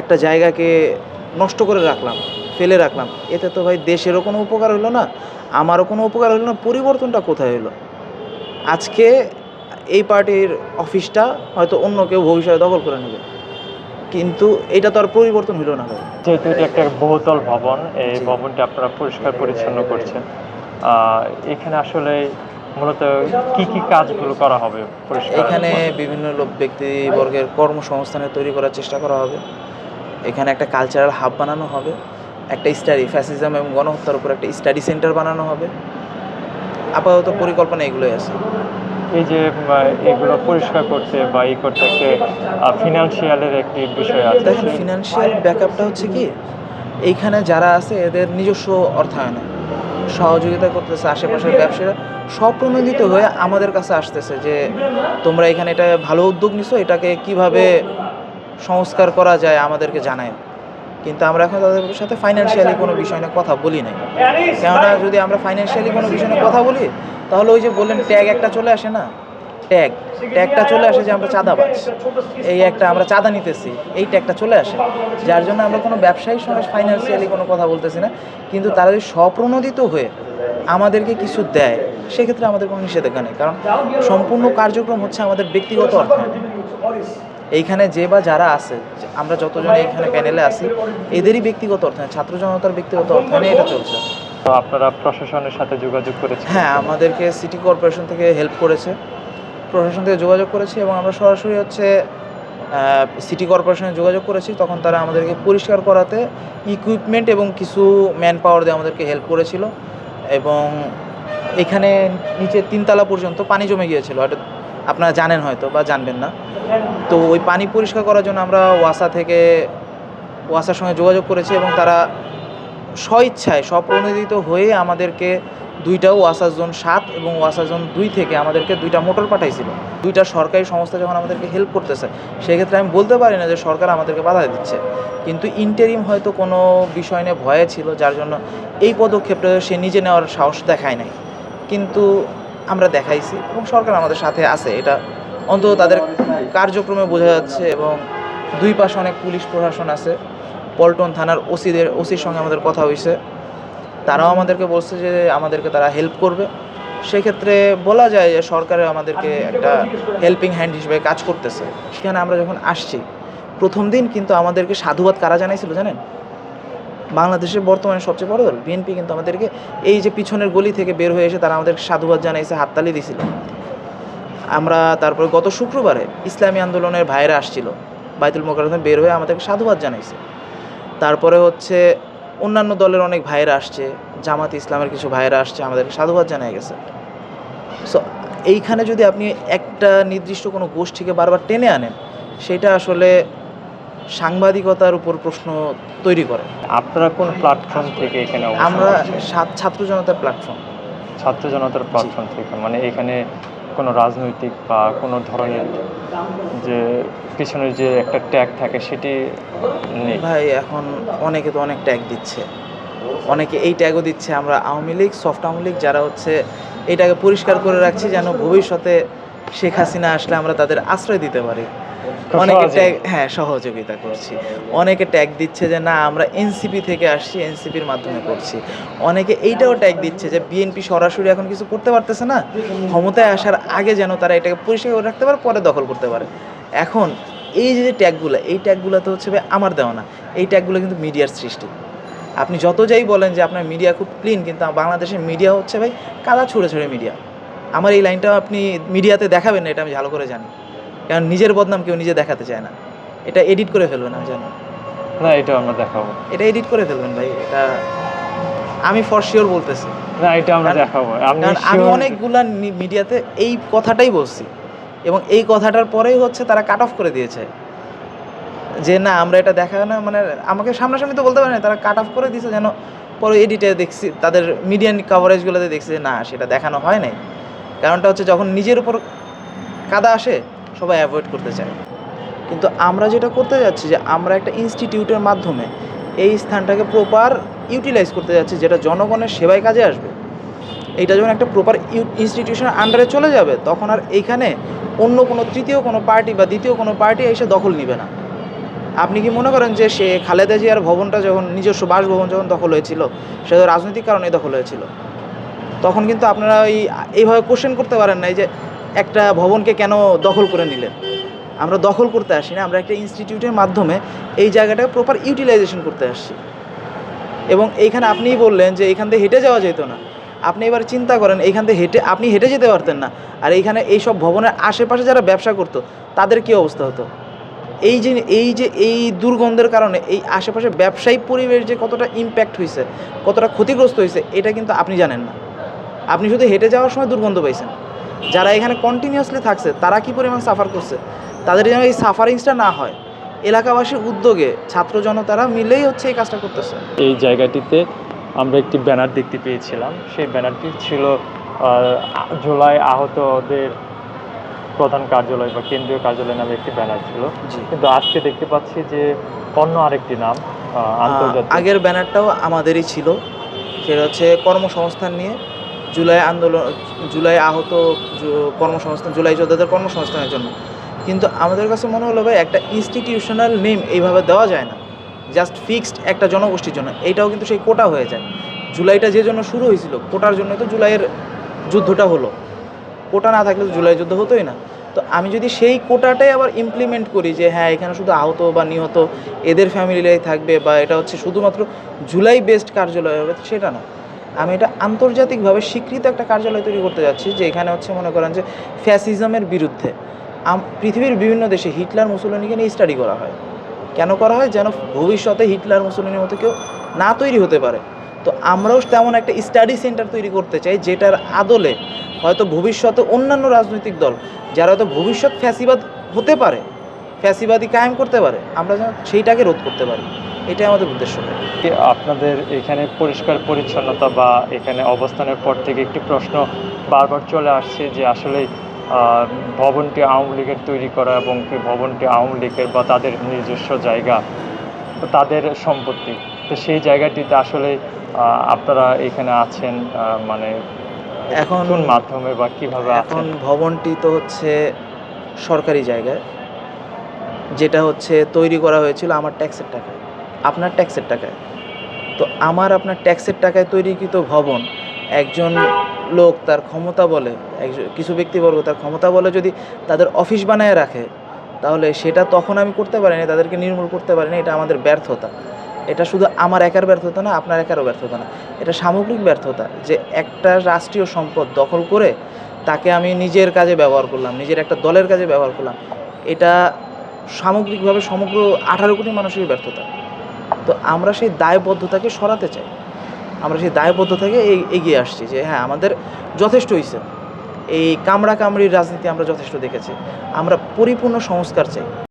একটা জায়গাকে নষ্ট করে রাখলাম ফেলে রাখলাম। এতে তো ভাই দেশেরও কোনো উপকার হলো না আমারও কোনো উপকার হলো না পরিবর্তনটা কোথায় হলো? আজকে এই পার্টির অফিসটা হয়তো অন্য কেউ ভবিষ্যতে দখল করে নেবে। কিন্তু এটা তো আর পরিবর্তন হলো না ভাই। যেহেতু এটা একটা বহুতল ভবন এই ভবনটা আপনারা পরিষ্কার পরিচ্ছন্ন করছেন। এখানে আসলে মূলত কি কি কাজগুলো করা হবে এখানে বিভিন্ন লোক ব্যক্তিবর্গের কর্মসংস্থানের তৈরি করার চেষ্টা করা হবে। এখানে একটা কালচারাল হাব বানানো হবে একটা স্টাডি ফ্যাসিজম এবং গণহত্যার উপর একটা স্টাডি সেন্টার বানানো হবে। আপাতত পরিকল্পনা এগুলোই আছে। এই যে এগুলো পরিষ্কার করতে বা ই করতে একটা ফিনান্সিয়ালের একটি বিষয় আছে। দেখেন ফিনান্সিয়াল ব্যাকআপটা হচ্ছে কি? এইখানে যারা আছে এদের নিজস্ব অর্থায়নে সহযোগিতা করতেছে আশেপাশের ব্যবসায়ীরা। স্বপ্রণোদিত হয়ে আমাদের কাছে আসতেছে যে তোমরা এখানে এটা ভালো উদ্যোগ নিছো এটাকে কীভাবে সংস্কার করা যায়, আমাদেরকে জানায়। কিন্তু আমরা এখন তাদের সাথে ফাইন্যান্সিয়ালি কোনো বিষয় নিয়ে কথা বলি নাই। কেননা যদি আমরা ফাইন্যান্সিয়ালি কোনো বিষয় নিয়ে কথা বলি, তাহলে ওই যে বললেন ট্যাগ একটা চলে আসে না? ট্যাগ ট্যাগটা চলে আসে যে আমরা চাঁদাবাজ। এই একটা আমরা চাঁদা নিতেছি, এই ট্যাগটা চলে আসে। যার জন্য আমরা কোনো ব্যবসায়ীর সঙ্গে ফাইন্যান্সিয়ালি কোনো কথা বলতেছি না। কিন্তু তারা যদি স্বপ্রণোদিত হয়ে আমাদেরকে কিছু দেয়, সেক্ষেত্রে আমাদের কোনো নিষেধাজ্ঞা নেই। কারণ সম্পূর্ণ কার্যক্রম হচ্ছে আমাদের ব্যক্তিগত অর্থায়ন। এইখানে যে বা যারা আছে আমরা যতজন এইখানে প্যানেলে আছি এদেরই ব্যক্তিগত অর্থায়ন ছাত্র জনতার ব্যক্তিগত অর্থায়নে এটা চলছে। তো আপনারা প্রশাসনের সাথে যোগাযোগ করেছেন? হ্যাঁ আমাদেরকে সিটি কর্পোরেশন থেকে হেল্প করেছে। প্রশাসন থেকে যোগাযোগ করেছি এবং আমরা সরাসরি হচ্ছে সিটি কর্পোরেশনে যোগাযোগ করেছি। তখন তারা আমাদেরকে পরিষ্কার করাতে ইকুইপমেন্ট এবং কিছু ম্যান পাওয়ার দিয়ে আমাদেরকে হেল্প করেছিল। এবং এখানে নিচে তিনতলা পর্যন্ত পানি জমে গিয়েছিল। হয়তো আপনারা জানেন হয়তো বা জানবেন না। তো ওই পানি পরিষ্কার করার জন্য আমরা ওয়াসা থেকে ওয়াসার সঙ্গে যোগাযোগ করেছি এবং তারা স্বইচ্ছায় স্বপ্রণোদিত হয়ে আমাদেরকে দুইটা ওয়াসা জোন সাত এবং ওয়াসা জোন দুই থেকে আমাদেরকে দুইটা মোটর পাঠাইছিল। দুইটা সরকারি সংস্থা যখন আমাদেরকে হেল্প করতেছে, সেক্ষেত্রে আমি বলতে পারি না যে সরকার আমাদেরকে বাধা দিচ্ছে। কিন্তু ইন্টারিম হয়তো কোনো বিষয় নিয়ে ভয়ে ছিল, যার জন্য এই পদক্ষেপটা সে নিজে নেওয়ার সাহস দেখায় নাই। কিন্তু আমরা দেখাইছি এবং সরকার আমাদের সাথে আছে। এটা অন্তত তাদের কার্যক্রমে বোঝা যাচ্ছে এবং দুই পাশে অনেক পুলিশ প্রশাসন আছে। পল্টন থানার ওসিদের ওসির সঙ্গে আমাদের কথা হয়েছে তারাও আমাদেরকে বলছে যে আমাদেরকে তারা হেল্প করবে। সেক্ষেত্রে বলা যায় যে সরকারে আমাদেরকে একটা হেল্পিং হ্যান্ড হিসেবে কাজ করতেছে। সেখানে আমরা যখন আসছি প্রথম দিন কিন্তু আমাদেরকে সাধুবাদ কারা জানাইছিল জানেন? বাংলাদেশের বর্তমানে সবচেয়ে বড় দল বিএনপি কিন্তু আমাদেরকে এই যে পিছনের গলি থেকে বের হয়ে এসে তারা আমাদেরকে সাধুবাদ জানাইছে হাততালি দিছিল। আমরা তারপরে গত শুক্রবারে ইসলামী আন্দোলনের ভাইরা আসছিল, বাইতুল মোকারমে বের হয়ে আমাদেরকে সাধুবাদ জানাইছে। তারপরে হচ্ছে অন্যান্য দলের অনেক ভাইরা আসছে, জামাত ইসলামের কিছু ভাইরা আসছে, আমাদেরকে সাধুবাদ জানাই গেছে। সো এইখানে যদি আপনি একটা নির্দিষ্ট কোনো গোষ্ঠীকে বারবার টেনে আনেন, সেটা আসলে সাংবাদিকতার উপর প্রশ্ন তৈরি করে। আপনারা কোন প্ল্যাটফর্ম থেকে এখানে আমরা ছাত্র জনতার প্ল্যাটফর্ম ছাত্র জনতার প্ল্যাটফর্ম থেকে মানে এখানে কোনো রাজনৈতিক বা কোনো ধরনের যে পিছনের যে একটা ট্যাগ থাকে সেটি নেই? ভাই এখন অনেকে তো অনেক ট্যাগ দিচ্ছে। অনেকে এই ট্যাগও দিচ্ছে। আমরা আওয়ামী লীগ সফট আওয়ামী লীগ যারা হচ্ছে এটাকে পরিষ্কার করে রাখছি যেন ভবিষ্যতে শেখ হাসিনা আসলে আমরা তাদের আশ্রয় দিতে পারি। অনেকে ট্যাগ হ্যাঁ সহযোগিতা করছি। অনেকে ট্যাগ দিচ্ছে যে, না, আমরা এনসিপি থেকে আসছি এনসিপির মাধ্যমে করছি। অনেকে এইটাও ট্যাগ দিচ্ছে যে বিএনপি সরাসরি এখন কিছু করতে পারতেছে না। ক্ষমতায় আসার আগে যেন তারা এটাকে পরিষ্কার করে রাখতে পারে, পরে দখল করতে পারে। এখন এই যে ট্যাগগুলো এই ট্যাগগুলো তো হচ্ছে আমার দেওয়া না। এই ট্যাগগুলো কিন্তু মিডিয়ার সৃষ্টি। আপনি যত যাই বলেন যে, আপনার মিডিয়া খুব ক্লিন কিন্তু বাংলাদেশের মিডিয়া হচ্ছে ভাই কাদা ছুঁড়ে ছুঁড়ে মিডিয়া। আমার এই লাইনটা আপনি মিডিয়াতে দেখাবেন না, এটা আমি ভালো করে জানি। কারণ নিজের বদনাম কেউ নিজে দেখাতে চায় না। এটা এডিট করে ফেলবেন আমি জানি। না এটা আমরা দেখাবো। এটা এডিট করে ফেলবেন ভাই এটা আমি ফর শিওর বলতেছি। না এটা আমরা দেখাবো। আমি অনেকগুলা মিডিয়াতে এই কথাটাই বলছি। এবং এই কথাটার পরেই হচ্ছে তারা কাট অফ করে দিয়েছে। যে না আমরা এটা দেখা না মানে আমাকে সামনাসামনি তো বলতে পারে না তারা কাট অফ করে দিয়েছে যেন পরে এডিটে দেখছি তাদের মিডিয়ান কাভারেজগুলোতে দেখছি যে না সেটা দেখানো হয় নাই। কারণটা হচ্ছে যখন নিজের উপর কাদা আসে সবাই অ্যাভয়েড করতে চায়। কিন্তু আমরা যেটা করতে যাচ্ছি যে আমরা একটা ইনস্টিটিউটের মাধ্যমে এই স্থানটাকে প্রপার ইউটিলাইজ করতে যাচ্ছি, যেটা জনগণের সেবায় কাজে আসবে। এটা যখন একটা প্রপার ইনস্টিটিউশনের আন্ডারে চলে যাবে, তখন আর এইখানে অন্য কোনো তৃতীয় কোনো পার্টি বা দ্বিতীয় কোনো পার্টি এসে দখল নিবে না। আপনি কি মনে করেন যে সে খালেদা জিয়ার ভবনটা যখন নিজস্ব বাসভবন যখন দখল হয়েছিল সেটা রাজনৈতিক কারণে দখল হয়েছিল? তখন কিন্তু আপনারা ওই এইভাবে কোশ্চেন করতে পারেন না যে একটা ভবনকে কেন দখল করে নিলেন? আমরা দখল করতে আসি না, আমরা একটা ইনস্টিটিউটের মাধ্যমে এই জায়গাটা প্রপার ইউটিলাইজেশন করতে আসছি। এবং এইখানে আপনিই বললেন যে এখান থেকে হেঁটে যাওয়া যেত না। আপনি এবার চিন্তা করেন, এইখান থেকে হেঁটে, আপনি হেঁটে যেতে পারতেন না। আর এইখানে এইসব ভবনের আশেপাশে যারা ব্যবসা করতো, তাদের কী অবস্থা হতো? এই যে এই যে, এই দুর্গন্ধের কারণে এই আশেপাশে ব্যবসায়িক পরিবেশ যে কতটা ইম্প্যাক্ট হয়েছে কতটা ক্ষতিগ্রস্ত হয়েছে এটা কিন্তু আপনি জানেন না। আপনি শুধু হেঁটে যাওয়ার সময় দুর্গন্ধ পাইছেন। যারা এখানে কন্টিনিউয়াসলি থাকছে তারা কি পরিমাণ সাফার করছে? তাদের যেন এই সাফারিংসটা না হয়। এলাকাবাসীর উদ্যোগে ছাত্র জনতারা মিলেই হচ্ছে এই কাজটা করতেছে। এই জায়গাটিতে আমরা একটি ব্যানার দেখতে পেয়েছিলাম। সেই ব্যানারটি ছিল জুলাই আহতদের প্রধান কার্যালয় বা কেন্দ্রীয় কার্যালয় নামে একটি ব্যানার ছিল। কিন্তু আজকে দেখতে পাচ্ছি যে অন্য আরেকটি নাম আন্তর্জাতিক। আগের ব্যানারটাও আমাদেরই ছিল। সেটা হচ্ছে কর্মসংস্থান নিয়ে জুলাই আন্দোলন, জুলাই আহত কর্মসংস্থান, জুলাই যোদ্ধাদের কর্মসংস্থানের জন্য। কিন্তু আমাদের কাছে মনে হলো, ভাই, একটা ইনস্টিটিউশনাল নেম এইভাবে দেওয়া যায় না। জাস্ট ফিক্সড একটা জনগোষ্ঠীর জন্য। এইটাও কিন্তু সেই কোটা হয়ে যায়। জুলাইটা যে জন্য শুরু হয়েছিল, কোটার জন্যই তো জুলাইয়ের যুদ্ধটা হলো। কোটা না থাকলে তো জুলাই যুদ্ধ হতোই না। তো আমি যদি সেই কোটাটাই আবার ইমপ্লিমেন্ট করি যে হ্যাঁ এখানে শুধু আহত বা নিহত, এদের ফ্যামিলিরাই থাকবে বা এটা হচ্ছে শুধুমাত্র জুলাই বেসড কার্যালয় হবে, সেটা না। আমি এটা আন্তর্জাতিকভাবে স্বীকৃত একটা কার্যালয় তৈরি করতে যাচ্ছি, যে এখানে হচ্ছে মনে করেন যে ফ্যাসিজমের বিরুদ্ধে। পৃথিবীর বিভিন্ন দেশে হিটলার মুসলিনিকে নিয়ে স্টাডি করা হয়। কেন করা হয়? যেন ভবিষ্যতে হিটলার মুসলিনের মতো কেউ না তৈরি হতে পারে। তো আমরাও তেমন একটা স্টাডি সেন্টার তৈরি করতে চাই, যেটার আদলে হয়তো ভবিষ্যতে অন্যান্য রাজনৈতিক দল, যারা হয়তো ভবিষ্যৎ ফ্যাসিবাদ হতে পারে ফ্যাসিবাদী কায়েম করতে পারে আমরা যেন সেইটাকে রোধ করতে পারি। এটাই আমাদের উদ্দেশ্য। আপনাদের এখানে পরিষ্কার পরিচ্ছন্নতা বা এখানে অবস্থানের পর থেকে একটি প্রশ্ন বারবার চলে আসছে যে আসলে ভবনটি আওয়ামী লীগের তৈরি করা এবং কি ভবনটি আওয়ামী লীগের বা তাদের নিজস্ব জায়গা তাদের সম্পত্তি তো সেই জায়গাটিতে আসলে আপনারা এখানে আছেন মানে এখন কোন মাধ্যমে বা কীভাবে এখন ভবনটি তো হচ্ছে সরকারি জায়গায়। যেটা হচ্ছে তৈরি করা হয়েছিল আমার ট্যাক্সের টাকায়, আপনার ট্যাক্সের টাকায়। তো আমার আপনার ট্যাক্সের টাকায় তৈরিকৃত ভবন, একজন লোক তার ক্ষমতা বলে, একজন, কিছু ব্যক্তিবর্গ তার ক্ষমতা বলে যদি তাদের অফিস বানায় রাখে, তাহলে সেটা তখন আমি করতে পারিনি, তাদেরকে নির্মূল করতে পারিনি, এটা আমাদের ব্যর্থতা। এটা শুধু আমার একার ব্যর্থতা না, আপনার একারও ব্যর্থতা না। এটা সামগ্রিক ব্যর্থতা যে একটা রাষ্ট্রীয় সম্পদ দখল করে তাকে আমি নিজের কাজে ব্যবহার করলাম, নিজের একটা দলের কাজে ব্যবহার করলাম। এটা সামগ্রিকভাবে সমগ্র আঠারো কোটি মানুষের ব্যর্থতা। তো আমরা সেই দায়বদ্ধতাকে সরাতে চাই। আমরা সেই দায়বদ্ধতাকে এগিয়ে আসছি যে হ্যাঁ আমাদের যথেষ্ট হয়েছে এই কামড়া কামড়ির রাজনীতি আমরা যথেষ্ট দেখেছি। আমরা পরিপূর্ণ সংস্কার চাই।